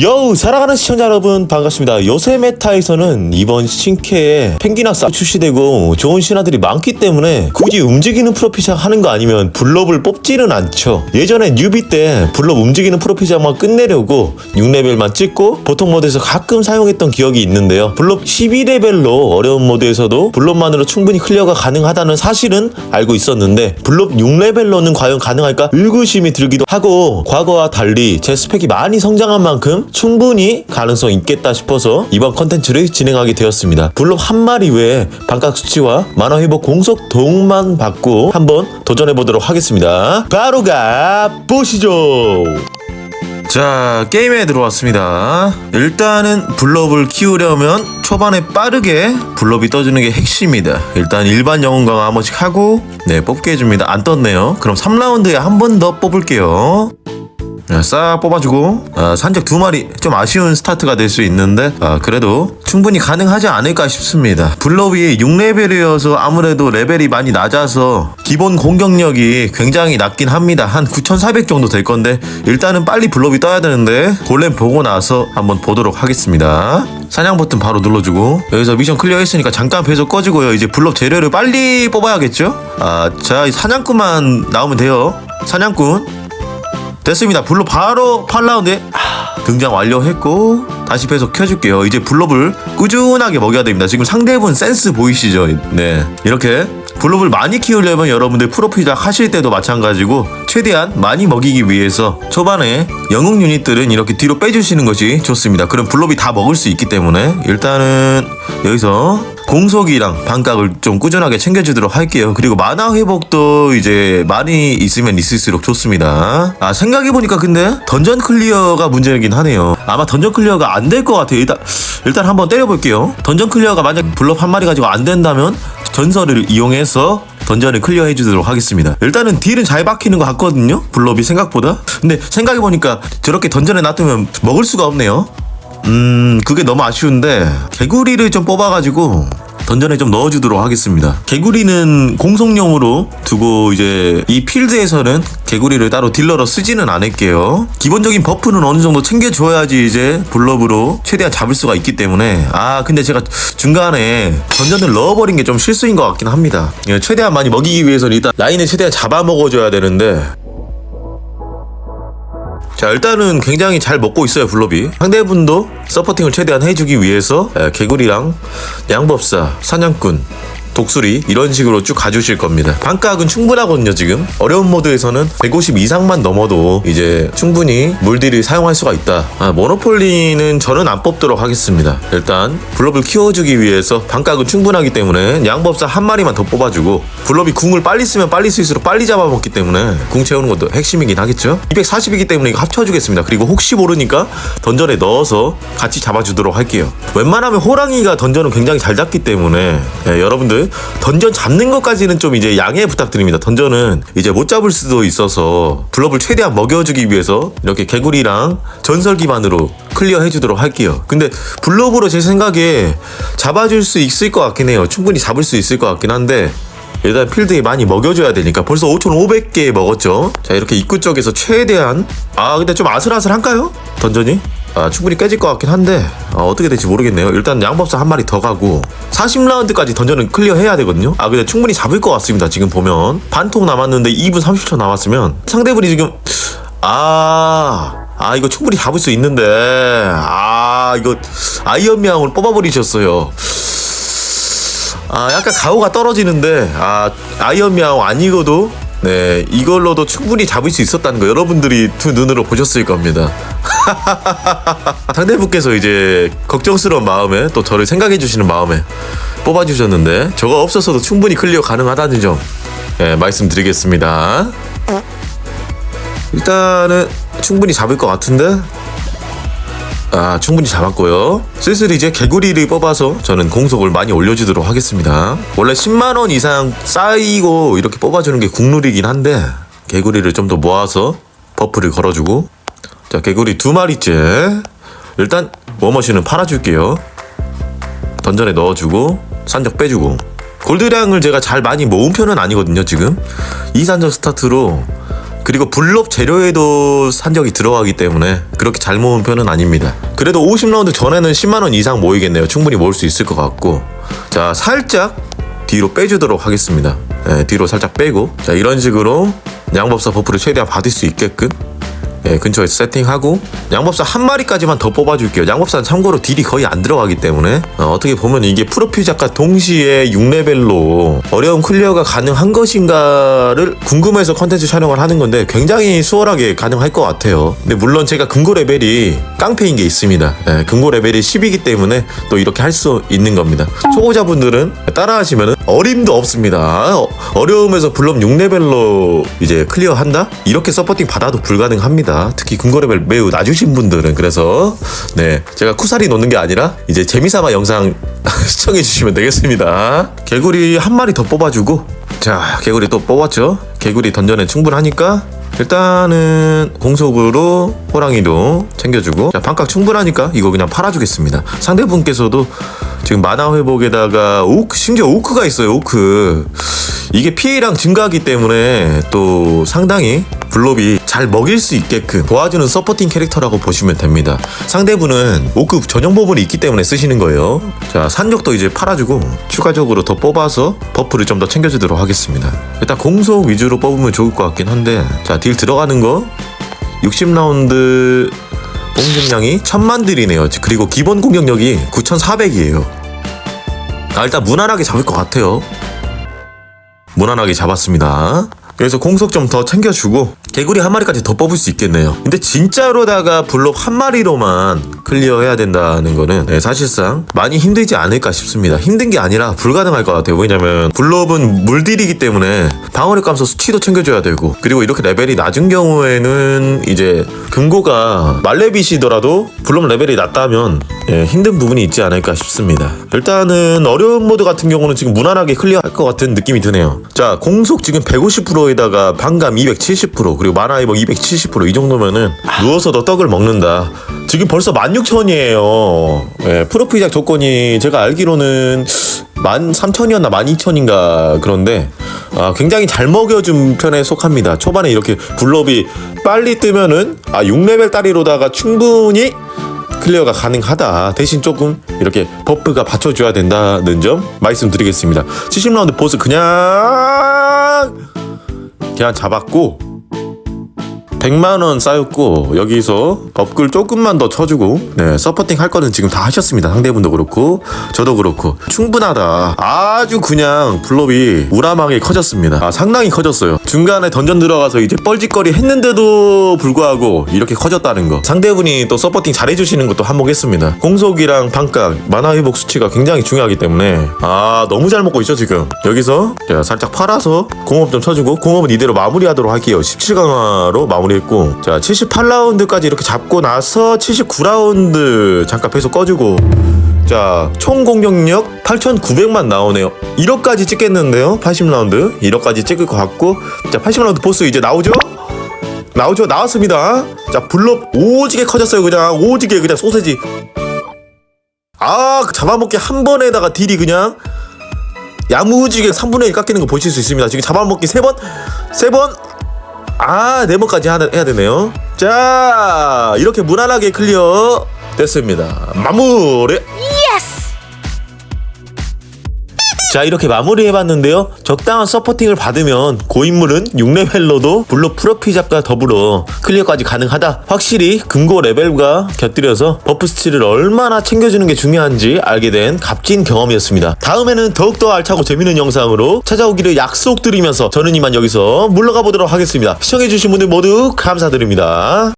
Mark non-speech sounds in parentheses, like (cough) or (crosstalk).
여우 사랑하는 시청자 여러분 반갑습니다. 요새 메타에서는 이번 신캐에 펭귄학 싹 출시되고 좋은 신화들이 많기 때문에 굳이 움직이는 프로피작 하는 거 아니면 블럽을 뽑지는 않죠. 예전에 뉴비 때 블럽 움직이는 프로피작만 끝내려고 6레벨만 찍고 보통 모드에서 가끔 사용했던 기억이 있는데요. 블럽 12레벨로 어려운 모드에서도 블럽만으로 충분히 클리어가 가능하다는 사실은 알고 있었는데 블럽 6레벨로는 과연 가능할까 의구심이 들기도 하고 과거와 달리 제 스펙이 많이 성장한 만큼 충분히 가능성 있겠다 싶어서 이번 컨텐츠를 진행하게 되었습니다. 블록 한 마리 외에 반각 수치와 만화 회복 공속 도움만 받고 한번 도전해 보도록 하겠습니다. 바로 가 보시죠. 자 게임에 들어왔습니다 일단은 블럽을 키우려면 초반에 빠르게 블럽이 떠주는 게 핵심이다 일단 일반 영웅 강화 한 번씩 하고 네 뽑게 해줍니다 안 떴네요 그럼 3라운드에 한 번 더 뽑을게요 네, 싹 뽑아주고 아, 산적 두 마리. 좀 아쉬운 스타트가 될 수 있는데 아, 그래도 충분히 가능하지 않을까 싶습니다. 블러위 6레벨이어서 아무래도 레벨이 많이 낮아서 기본 공격력이 굉장히 낮긴 합니다. 한 9400 정도 될 건데 일단은 빨리 블러위 떠야 되는데 골렘 보고 나서 한번 보도록 하겠습니다. 사냥 버튼 바로 눌러주고 여기서 미션 클리어 했으니까 잠깐 배속 꺼지고요. 이제 블럽 재료를 빨리 뽑아야겠죠? 아 자 사냥꾼만 나오면 돼요. 사냥꾼 됐습니다. 블럽 바로 8라운드에 등장 완료했고 다시 배속 켜줄게요. 이제 블럽을 꾸준하게 먹여야 됩니다. 지금 상대분 센스 보이시죠? 네 이렇게 블럽을 많이 키우려면 여러분들 프로필작 하실 때도 마찬가지고 최대한 많이 먹이기 위해서 초반에 영웅 유닛들은 이렇게 뒤로 빼주시는 것이 좋습니다. 그럼 블럽이 다 먹을 수 있기 때문에 일단은 여기서 공속이랑 반각을 좀 꾸준하게 챙겨주도록 할게요. 그리고 만화 회복도 이제 많이 있으면 있을수록 좋습니다. 아 생각해보니까 근데 던전 클리어가 문제이긴 하네요. 아마 던전 클리어가 안 될 것 같아요. 일단 일단 한번 때려볼게요. 던전 클리어가 만약 블럽 한 마리 가지고 안 된다면 전설을 이용해서 던전을 클리어 해 주도록 하겠습니다. 일단은 딜은 잘 박히는 것 같거든요. 블럽이 생각보다. 근데 생각해보니까 저렇게 던전에 놔두면 먹을 수가 없네요. 음, 그게 너무 아쉬운데 개구리를 좀 뽑아가지고 던전에 좀 넣어주도록 하겠습니다. 개구리는 공속용으로 두고 이제 이 필드에서는 개구리를 따로 딜러로 쓰지는 않을게요. 기본적인 버프는 어느 정도 챙겨줘야지 이제 블럽으로 최대한 잡을 수가 있기 때문에 아 근데 제가 중간에 던전을 넣어버린 게 좀 실수인 것 같긴 합니다. 예, 최대한 많이 먹이기 위해서는 일단 라인을 최대한 잡아먹어줘야 되는데 자 일단은 굉장히 잘 먹고 있어요 블럽이 상대분도 서포팅을 최대한 해주기 위해서 에, 개구리랑 양법사 사냥꾼 독수리 이런 식으로 쭉 가주실 겁니다. 반각은 충분하거든요 지금. 어려운 모드에서는 150 이상만 넘어도 이제 충분히 물딜을 사용할 수가 있다. 아, 모노폴리는 저는 안 뽑도록 하겠습니다. 일단 블럽을 키워주기 위해서 반각은 충분하기 때문에 양법사 한 마리만 더 뽑아주고 블럽이 궁을 빨리 쓰면 빨리 쓸수록 빨리 잡아먹기 때문에 궁 채우는 것도 핵심이긴 하겠죠? 240이기 때문에 이거 합쳐주겠습니다. 그리고 혹시 모르니까 던전에 넣어서 같이 잡아주도록 할게요. 웬만하면 호랑이가 던전은 굉장히 잘 잡기 때문에 예, 여러분들 던전 잡는 것까지는 좀 이제 양해 부탁드립니다 던전은 이제 못 잡을 수도 있어서 블럽을 최대한 먹여주기 위해서 이렇게 개구리랑 전설 기반으로 클리어 해주도록 할게요 근데 블럽으로 제 생각에 잡아줄 수 있을 것 같긴 해요 충분히 잡을 수 있을 것 같긴 한데 일단 필드에 많이 먹여줘야 되니까 벌써 5,500개 먹었죠. 자 이렇게 입구 쪽에서 최대한 아 근데 좀 아슬아슬한가요? 던전이? 아 충분히 깨질 것 같긴 한데 아, 어떻게 될지 모르겠네요. 일단 양법사 한 마리 더 가고 40라운드까지 던전은 클리어 해야 되거든요. 아 근데 충분히 잡을 것 같습니다. 지금 보면 반통 남았는데 2분 30초 남았으면 상대분이 지금 아. 아 이거 충분히 잡을 수 있는데 아 이거 아이언미앙을 뽑아버리셨어요 아 약간 가오가 떨어지는데 아 아이언미아우 아니고도 네 이걸로도 충분히 잡을 수 있었다는 거 여러분들이 두 눈으로 보셨을 겁니다. (laughs) 상대분께서 이제 걱정스러운 마음에 또 저를 생각해 주시는 마음에 뽑아주셨는데 저거 없었어도 충분히 클리어 가능하다는 점 네, 말씀드리겠습니다. 일단은 충분히 잡을 것 같은데 아, 충분히 잡았고요. 슬슬 이제 개구리를 뽑아서 저는 공속을 많이 올려주도록 하겠습니다. 원래 10만원 이상 쌓이고 이렇게 뽑아주는 게 국룰이긴 한데, 개구리를 좀 더 모아서 버프를 걸어주고, 자, 개구리 두 마리째. 일단, 워머신은 팔아줄게요. 던전에 넣어주고, 산적 빼주고. 골드량을 제가 잘 많이 모은 편은 아니거든요, 지금. 이 산적 스타트로 그리고 블럽 재료에도 산적이 들어가기 때문에 그렇게 잘 모은 편은 아닙니다. 그래도 50라운드 전에는 10만원 이상 모이겠네요. 충분히 모을 수 있을 것 같고. 자, 살짝 뒤로 빼주도록 하겠습니다. 예, 뒤로 살짝 빼고. 자, 이런 식으로 양법사 버프를 최대한 받을 수 있게끔 예, 근처에서 세팅하고 양법사 한 마리까지만 더 뽑아줄게요. 양법사는 참고로 딜이 거의 안 들어가기 때문에 어, 떻게 보면 이게 프로필작과 동시에 6레벨로 어려운 클리어가 가능한 것인가를 궁금해서 컨텐츠 촬영을 하는 건데 굉장히 수월하게 가능할 것 같아요. 근데 물론 제가 금고 레벨이 깡패인 게 있습니다. 예, 금고 레벨이 10이기 때문에 또 이렇게 할 수 있는 겁니다. 초보자분들은 따라하시면 어림도 없습니다. 어, 어려움에서 불럼 6레벨로 이제 클리어한다? 이렇게 서포팅 받아도 불가능합니다. 특히 금고 레벨 매우 낮으신 분들은 그래서 네 제가 쿠사리 놓는 게 아니라 이제 재미삼아 영상 (laughs) 시청해 주시면 되겠습니다. 개구리 한 마리 더 뽑아주고 자 개구리 또 뽑았죠. 개구리 던전에 충분하니까 일단은 공속으로 호랑이도 챙겨주고 자 반각 충분하니까 이거 그냥 팔아주겠습니다 상대분께서도 지금 만화 회복에다가 오크 심지어 오크가 있어요 오크 이게 피해량 증가하기 때문에 또 상당히 블롭이 잘 먹일 수 있게끔 도와주는 서포팅 캐릭터라고 보시면 됩니다. 상대분은 오크 전용 부분이 있기 때문에 쓰시는 거예요. 자 산력도 이제 팔아주고 추가적으로 더 뽑아서 버프를 좀 더 챙겨주도록 하겠습니다. 일단 공속 위주로 뽑으면 좋을 것 같긴 한데 자 딜 들어가는 거. 60라운드 공격량이 1000만 딜이네요. 그리고 기본 공격력이 9400이에요. 아 일단 무난하게 잡을 것 같아요. 무난하게 잡았습니다. 그래서 공속 좀 더 챙겨주고 개구리 한 마리까지 더 뽑을 수 있겠네요. 근데 진짜로다가 블록 한 마리로만 클리어해야 된다는 거는 네, 사실상 많이 힘들지 않을까 싶습니다. 힘든 게 아니라 불가능할 것 같아요. 왜냐면 블록은 물딜이기 때문에 방어력 감소 수치도 챙겨줘야 되고 그리고 이렇게 레벨이 낮은 경우에는 이제 금고가 말레빗이더라도 블록 레벨이 낮다면 예, 힘든 부분이 있지 않을까 싶습니다. 일단은 어려운 모드 같은 경우는 지금 무난하게 클리어할 것 같은 느낌이 드네요. 자 공속 지금 150%에다가 반감 270% 그리고 만화 회복 270%이 정도면은 누워서도 떡을 먹는다. 지금 벌써 16,000이에요. 예, 프로필작 조건이 제가 알기로는 13,000이었나 12,000인가 그런데 아, 굉장히 잘 먹여준 편에 속합니다. 초반에 이렇게 블럽이 빨리 뜨면은 아 6레벨 따리로다가 충분히 클리어가 가능하다. 대신 조금 이렇게 버프가 받쳐줘야 된다는 점 말씀드리겠습니다. 70라운드 보스 그냥 그냥 잡았고 100만 원 쌓였고 여기서 업글 조금만 더 쳐주고 네 서포팅 할 거는 지금 다 하셨습니다. 상대분도 그렇고 저도 그렇고. 충분하다. 아주 그냥 블롭이 우람하게 커졌습니다. 아 상당히 커졌어요. 중간에 던전 들어가서 이제 뻘짓거리 했는데도 불구하고 이렇게 커졌다는 거. 상대분이 또 서포팅 잘해주시는 것도 한몫했습니다. 공속이랑 반각 만화 회복 수치가 굉장히 중요하기 때문에. 아 너무 잘 먹고 있죠 지금. 여기서 살짝 팔아서 공업 좀 쳐주고 공업은 이대로 마무리하도록 할게요. 17강화로 마무리 했고 자 78라운드까지 이렇게 잡고 나서 79라운드 잠깐 배속 꺼주고 자, 총 공격력 8,900만 나오네요. 1억까지 찍겠는데요? 80라운드. 1억까지 찍을 것 같고. 자, 80라운드 보스 이제 나오죠? 나오죠? 나왔습니다. 자, 블럽 오지게 커졌어요. 그냥 오지게 그냥 소세지. 아, 그 잡아먹기 한 번에다가 딜이 그냥 야무지게 3분의 1 깎이는 거 보실 수 있습니다. 지금 잡아먹기 3번, 3번, 아, 4번까지 해야 되네요. 자, 이렇게 무난하게 클리어 됐습니다. 마무리! 자 이렇게 마무리해봤는데요. 적당한 서포팅을 받으면 고인물은 6레벨로도 블록 프로피잡과 더불어 클리어까지 가능하다. 확실히 금고 레벨과 곁들여서 버프 스틸을 얼마나 챙겨주는 게 중요한지 알게 된 값진 경험이었습니다. 다음에는 더욱더 알차고 재밌는 영상으로 찾아오기를 약속드리면서 저는 이만 여기서 물러가 보도록 하겠습니다. 시청해주신 분들 모두 감사드립니다